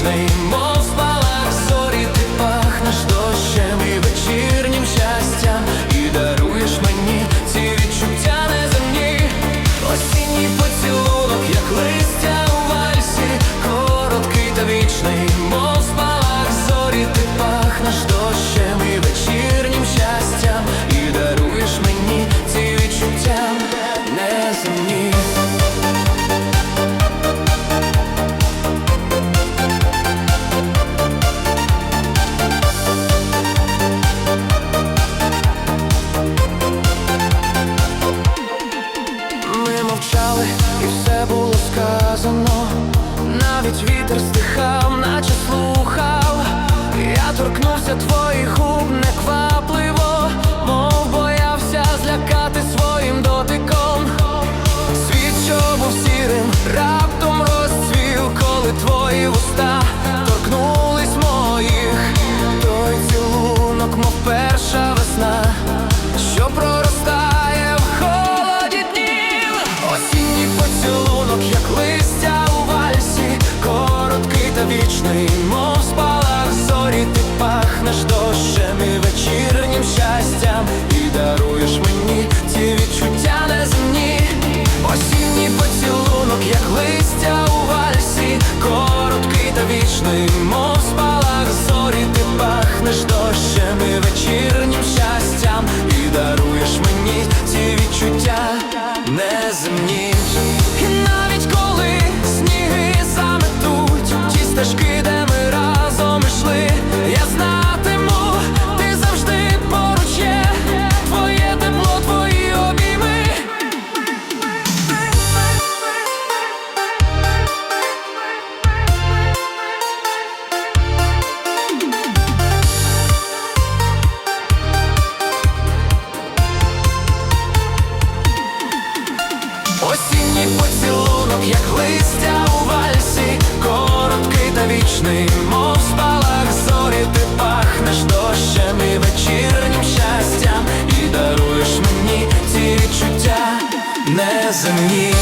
Ashley. навіть вітер стихав, наче слухав, я торкнувся твоїх губ, не квапли. земні. як листя у вальсі, короткий та вічний, мов спалах зорі, ти пахнеш дощем і вечірнім щастям, і даруєш мені ці відчуття неземні.